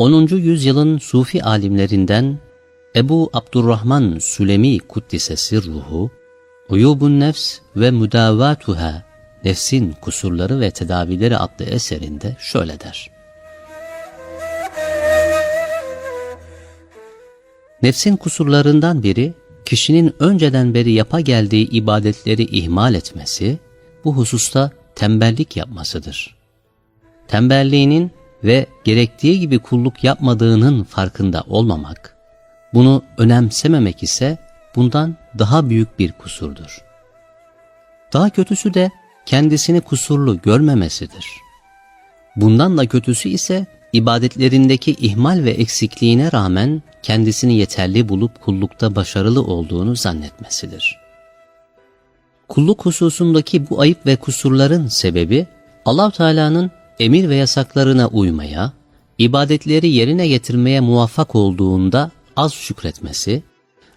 10. yüzyılın Sufi alimlerinden Ebu Abdurrahman Sülemi Kuddisesi ruhu, Uyubun Nefs ve Müdavatuha, Nefsin Kusurları ve Tedavileri adlı eserinde şöyle der. Nefsin kusurlarından biri, kişinin önceden beri yapa geldiği ibadetleri ihmal etmesi, bu hususta tembellik yapmasıdır. Tembelliğinin ve gerektiği gibi kulluk yapmadığının farkında olmamak, bunu önemsememek ise bundan daha büyük bir kusurdur. Daha kötüsü de kendisini kusurlu görmemesidir. Bundan da kötüsü ise ibadetlerindeki ihmal ve eksikliğine rağmen kendisini yeterli bulup kullukta başarılı olduğunu zannetmesidir. Kulluk hususundaki bu ayıp ve kusurların sebebi allah Teala'nın emir ve yasaklarına uymaya, ibadetleri yerine getirmeye muvaffak olduğunda az şükretmesi,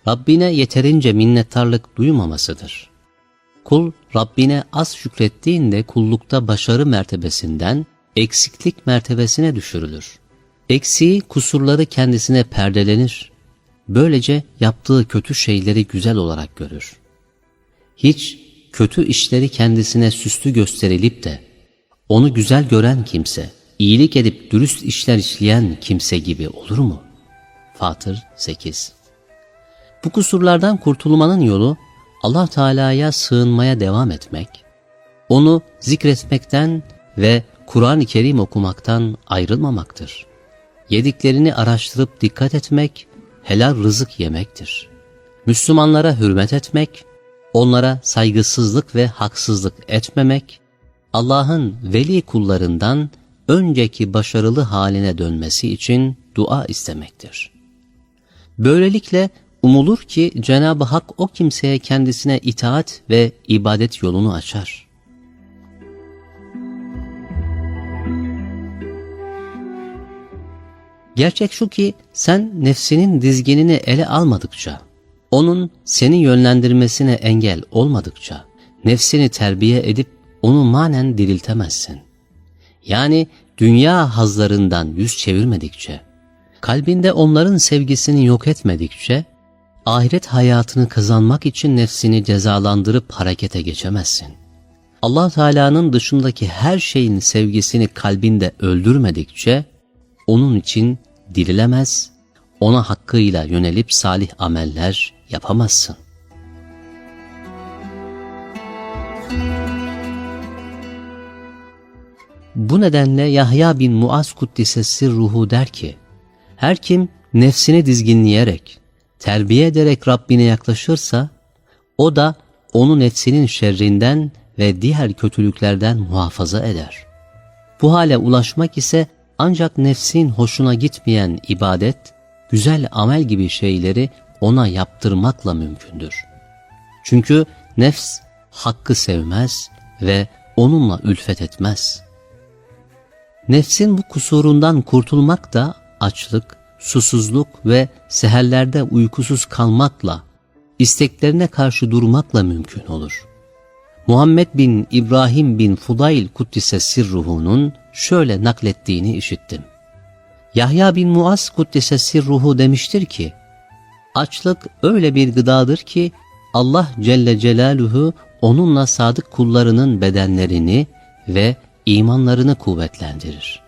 Rabbine yeterince minnettarlık duymamasıdır. Kul Rabbine az şükrettiğinde kullukta başarı mertebesinden eksiklik mertebesine düşürülür. Eksiği, kusurları kendisine perdelenir. Böylece yaptığı kötü şeyleri güzel olarak görür. Hiç kötü işleri kendisine süslü gösterilip de onu güzel gören kimse, iyilik edip dürüst işler işleyen kimse gibi olur mu? Fatır 8 Bu kusurlardan kurtulmanın yolu Allah Teala'ya sığınmaya devam etmek, onu zikretmekten ve Kur'an-ı Kerim okumaktan ayrılmamaktır. Yediklerini araştırıp dikkat etmek, helal rızık yemektir. Müslümanlara hürmet etmek, onlara saygısızlık ve haksızlık etmemek, Allah'ın veli kullarından önceki başarılı haline dönmesi için dua istemektir. Böylelikle umulur ki Cenab-ı Hak o kimseye kendisine itaat ve ibadet yolunu açar. Gerçek şu ki sen nefsinin dizginini ele almadıkça, onun seni yönlendirmesine engel olmadıkça, nefsini terbiye edip onu manen diriltemezsin. Yani dünya hazlarından yüz çevirmedikçe, kalbinde onların sevgisini yok etmedikçe, ahiret hayatını kazanmak için nefsini cezalandırıp harekete geçemezsin. allah Teala'nın dışındaki her şeyin sevgisini kalbinde öldürmedikçe, onun için dirilemez, ona hakkıyla yönelip salih ameller yapamazsın. Bu nedenle Yahya bin Muaz Kuddisesi ruhu der ki, her kim nefsini dizginleyerek, terbiye ederek Rabbine yaklaşırsa, o da onu nefsinin şerrinden ve diğer kötülüklerden muhafaza eder. Bu hale ulaşmak ise ancak nefsin hoşuna gitmeyen ibadet, güzel amel gibi şeyleri ona yaptırmakla mümkündür. Çünkü nefs hakkı sevmez ve onunla ülfet etmez. Nefsin bu kusurundan kurtulmak da açlık, susuzluk ve seherlerde uykusuz kalmakla, isteklerine karşı durmakla mümkün olur. Muhammed bin İbrahim bin Fudayl Kuddise Sirruhu'nun şöyle naklettiğini işittim. Yahya bin Muaz Kuddise Sirruhu demiştir ki, Açlık öyle bir gıdadır ki Allah Celle Celaluhu onunla sadık kullarının bedenlerini ve imanlarını kuvvetlendirir.